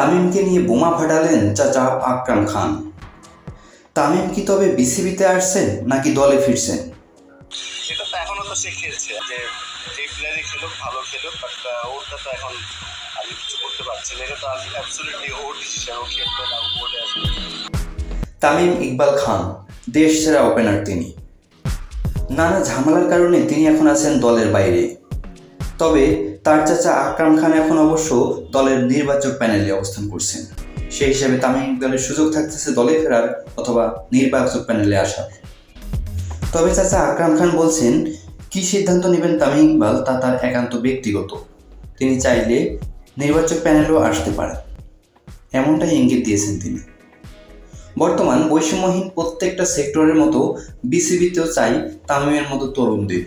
তামিমকে নিয়ে বোমা ফাটালেন চাচা আকরাম খান। তামিম কি তবে বিসিবিতে আসছেন নাকি দলে ফিরছেন? সেটা তো এখনও তো সে খেলছে যে যে প্লেয়ারই খেলুক ভালো খেলুক বাট ওরটা তো এখন আমি কিছু করতে পারছি না। এটা তো অ্যাবসলিউটলি ওর ডিসিশন ও খেলবে না বোর্ডে আসবে। তামিম ইকবাল খান দেশ সেরা ওপেনার তিনি। নানা ঝামেলার কারণে তিনি এখন আছেন দলের বাইরে। তবে তার চাচা আকরাম খান এখন অবশ্য দলের নির্বাচক প্যানেলে অবস্থান করছেন। সেই হিসাবে তামিম ইকবালের সুযোগ থাকতেছে দলে ফেরার অথবা নির্বাচক প্যানেলে আসার। তবে চাচা আকরাম খান বলছেন, কি সিদ্ধান্ত নেবেন তামিম ইকবাল তা তার একান্ত ব্যক্তিগত। তিনি চাইলে নির্বাচক প্যানেলও আসতে পারেন। এমনটাই ইঙ্গিত দিয়েছেন তিনি। বর্তমান বৈষম্যহীন প্রত্যেকটা সেক্টরের মতো বিসিবিতেও চাই তামিমের মতো তরুণদের।